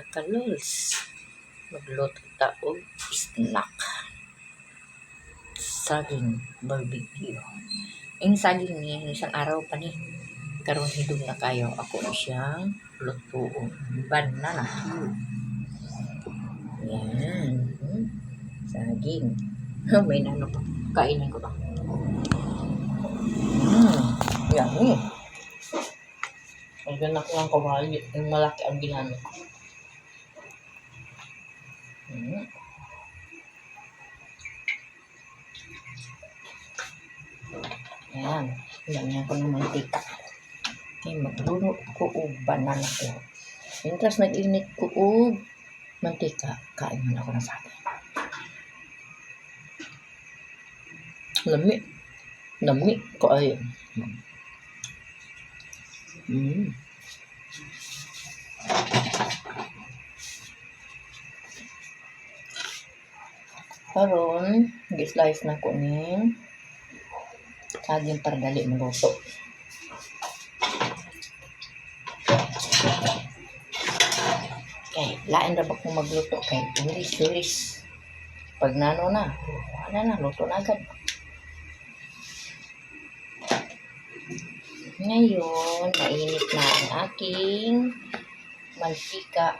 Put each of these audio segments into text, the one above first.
mga kalols. Magluto taog snack. Saging barbecue. Yung saging niya, isang araw pa ni. Karoon hidong na kayo. Ako na siyang lutuon. Banana. Yan. Saging. May nano pa. Kainin ko to. Hmm. Yummy. Ang ganak ko mahal. Yung malaki ang ginamit ko. Hmm. Ayan. Lagyan ko ng mantika. Okay, maglunok ko og banana ko. Mintas nag-init ko og mantika. Kain mo na ako ng sabi. Lami. Lami ko ay. Mm. Karon, gi-slice na ko ni saging para dali maluto. Okay, lain ra ba kung magluto kay iris iris. Pag nano na, wala na, luto na agad. Ngayon, mainit na ang aking mantika.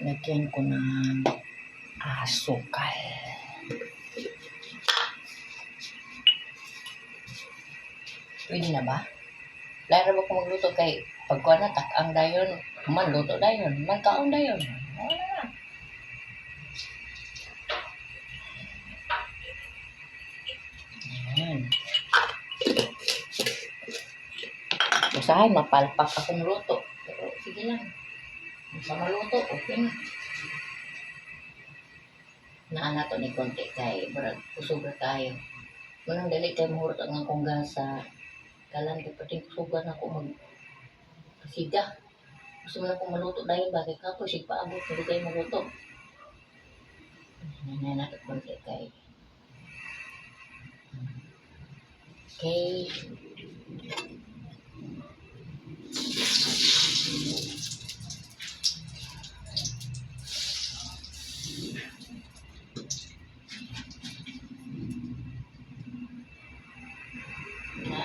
Lagyan ko ng asukal. Pwede na ba? Lara ba kung magluto kay pagkuha na takang dayon, man luto dayon, man kaong dayon. Na. Ayan. Usahay, mapalpak akong luto. Pero sige lang. Sa maluto, okay na. Naana to ni konti kay murag kusuga tayo. Manang dali kay mahurot ang akong gasa. Kalan kay pati kusuga na ako mag kasiga. Gusto na akong maluto dahil bagay ka po sig paabot hindi kayo maluto. Nanana to konti kay Okay.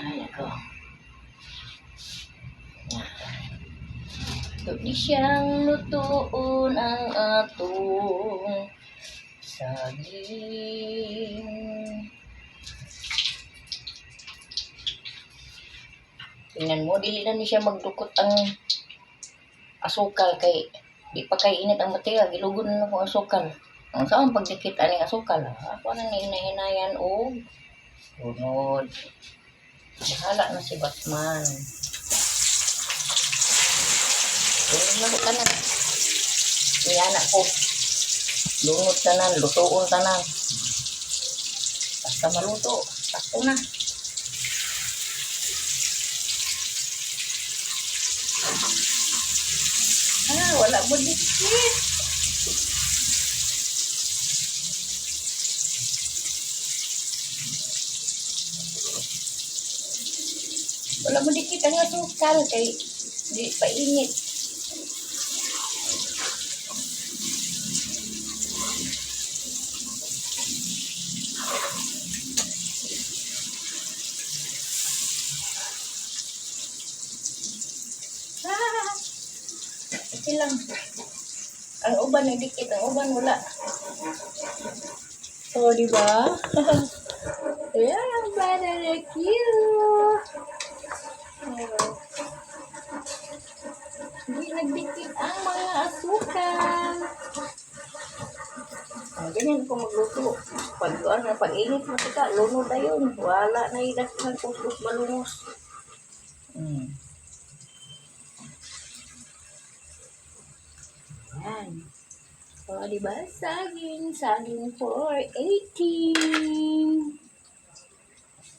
Ay, ako. Ito siyang lutoon ang atong saging. Tingnan mo, dili na ni siya magdukot ang asukal kay di pa kay init ang mateya, gilugod na akong asukal. Ang saan pagdikit aning asukal, ha? Ako na ni hinahinayan o sunod. Bahala na si Batman. Lunod na ko tanan. Iyana ko. Lunod tanan, lutuon tanan. Basta maluto, sakto na. Ah, wala mo dikit. Wala mo dikit ang asukal kay di painit. Ah, okay lang. Ang uban ay dikit, ang uban wala. Oh, di ba? yeah, banana cute. Nagdikit ang mga asukal. Ang ganyan ko magluto. Pag ano, pag init mo tika, lunod na yun. Wala na ilas ng kuskus malungos. Mm. Yan. O, diba? Saging. Saging for 18.